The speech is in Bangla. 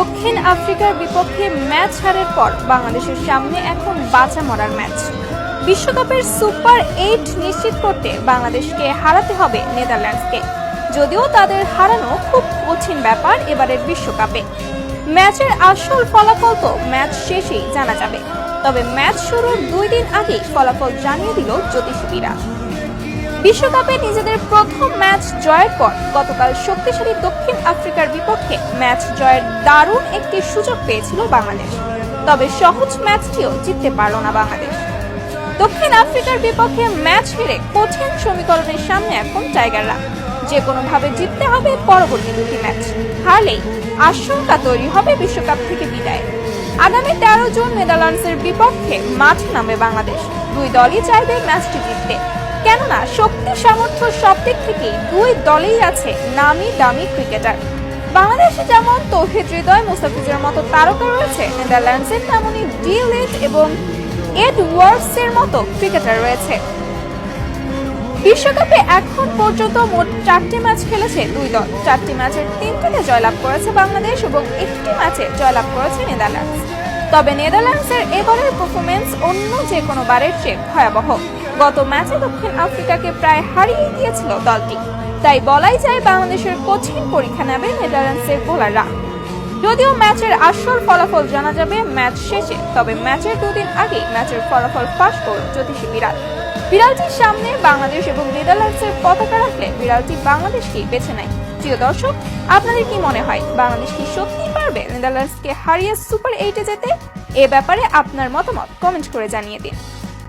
দক্ষিণ আফ্রিকার বিপক্ষে ম্যাচ হারের পর বাংলাদেশের সামনে এখন বাঁচা মরার ম্যাচ। বিশ্বকাপের সুপার এইট নিশ্চিত করতে বাংলাদেশকে হারাতে হবে নেদারল্যান্ডসকে। যদিও তাদের হারানো খুব কঠিন ব্যাপার এবারের বিশ্বকাপে। ম্যাচের আসল ফলাফল তো ম্যাচ শেষেই জানা যাবে। তবে ম্যাচ শুরুর দুই দিন আগেই ফলাফল জানিয়ে দিল জ্যোতিষীরা বিশ্বকাপে নিজেদের প্রথম ম্যাচ জয়ের পর গতকাল শক্তিশালী দক্ষিণ আফ্রিকার বিপক্ষে ম্যাচ জয়ের দারুণ একটি সুযোগ পেয়েছিল বাংলাদেশ। তবে সহজ ম্যাচটিও জিততে পারল না বাংলাদেশ। দক্ষিণ আফ্রিকার বিপক্ষে ম্যাচ হেরে কঠিন সমীকরণের সামনে এখন টাইগাররা। যে কোনোভাবে জিততে হবে পরবর্তী দুটি ম্যাচ। হারলেই আশঙ্কা তৈরি হবে বিশ্বকাপ থেকে বিদায়। আগামী তেরো জুন নেদারল্যান্ডসের বিপক্ষে মাঠ নামে বাংলাদেশ। দুই দলই চাইবে ম্যাচটি জিততে। কেননা শক্তি সামর্থ্য সব দিক থেকেই দুই দলেই আছে নামি দামি ক্রিকেটার। বাংলাদেশে যেমন তৌহিদ হৃদয়, মুস্তাফিজের মতো তারকা রয়েছে, নেদারল্যান্ডসের তেমনই ডিলেট এবং এডওয়ার্ডসের মতো ক্রিকেটার রয়েছে। বিশ্বকাপে এখন পর্যন্ত মোট চারটি ম্যাচ খেলেছে দুই দল। চারটি ম্যাচের তিনটিতে জয়লাভ করেছে বাংলাদেশ এবং একটি ম্যাচে জয়লাভ করেছে নেদারল্যান্ডস। তবে নেদারল্যান্ডসের এবারের পারফরমেন্স অন্য যে কোনো বারের চেয়ে ভয়াবহ। গত ম্যাচে দক্ষিণ আফ্রিকাকে প্রায় হারিয়ে দিয়েছিল দলটি। তাই বলাই যায় বাংলাদেশের কঠিন পরীক্ষা নেবে নেদারল্যান্ডসের বোলাররা। যদিও ম্যাচের আসল ফলাফল জানা যাবে ম্যাচ শেষে, তবে ম্যাচের দুদিন আগেই ম্যাচের ফলাফল ফাঁস করল জ্যোতিষী বিরাট বিড়ালটির সামনে বাংলাদেশ এবং নেদারল্যান্ডসের পতাকা রাখলে বিড়ালটি বাংলাদেশকেই বেছে নেয়। প্রিয় দর্শক, আপনাদের কি মনে হয়, বাংলাদেশ কি সত্যি পারবে নেদারল্যান্ডসকে হারিয়ে সুপার এইটে যেতে? এ ব্যাপারে আপনার মতামত কমেন্ট করে জানিয়ে দিন।